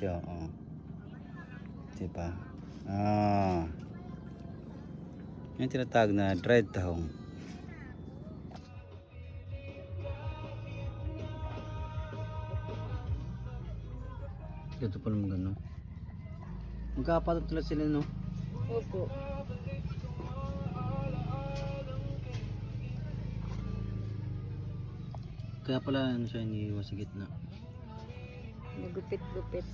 siya, oh. Diba? Ah. Yung tinatawag na dried tahong. Ito pala mga gano'n. Magkakapatot talaga sila, no? Opo. Kaya pala ano siya iniiwan sa gitna. Nagupit-gupit.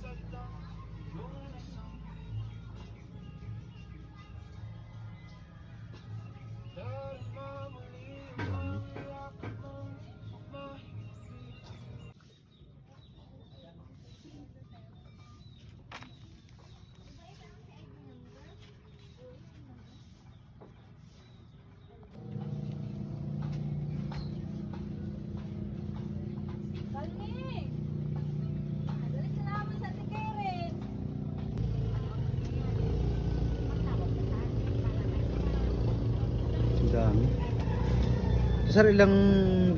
Sir, ilang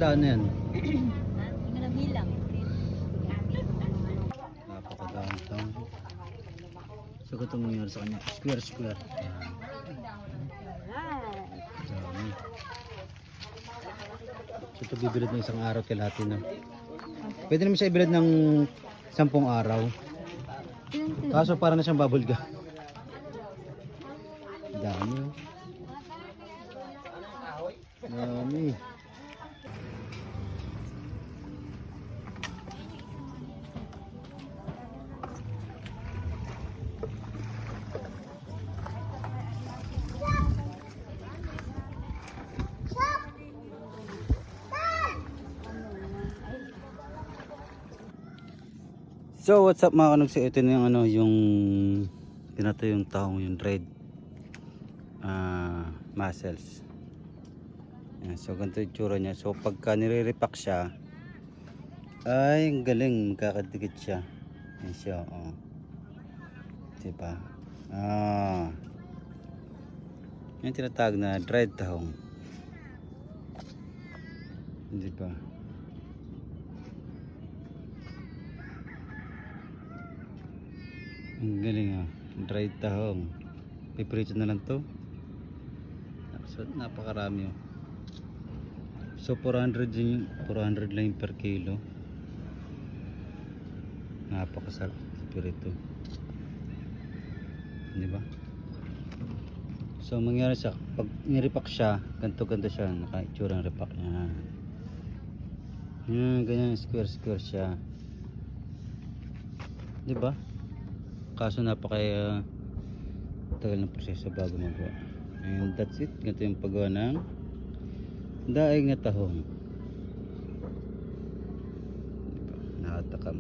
daan na yan? Hindi na bilang. Napakadami taong. So, ito mangyari sa kanya. Square, square. Ayan. Dami. So, ito bibilad ng isang araw kay lahat na. Pwede naman siya ibilad ng sampung araw. Kaso para na siyang bubble gum. Dami oh. Dami. So what's up mga kanugsi? Ito yung ano yung pinato yung taong yung dried ah muscles. Yan, so ganito yung tsura niya. So pagka nire-repack siya ay ang galing magkakadikit siya. Yan siya oh. Diba? Ah. Yung tinatawag na dried tahong. Diba? Ang galing ah. Dried tahong. Piprito na lang to. So, napakarami oh. So 400 yung 400 lang per kilo. Napakasarap pirito. Di ba? So mangyari siya pag nirepack siya, ganto ganto siya, naka-itsura ng repack niya. Yan, ganyan square square siya. Di ba? Kaso napaka uh, tagal ng proseso bago magawa. And that's it. Ganito yung paggawa ng daig na tahong. Nakatakam.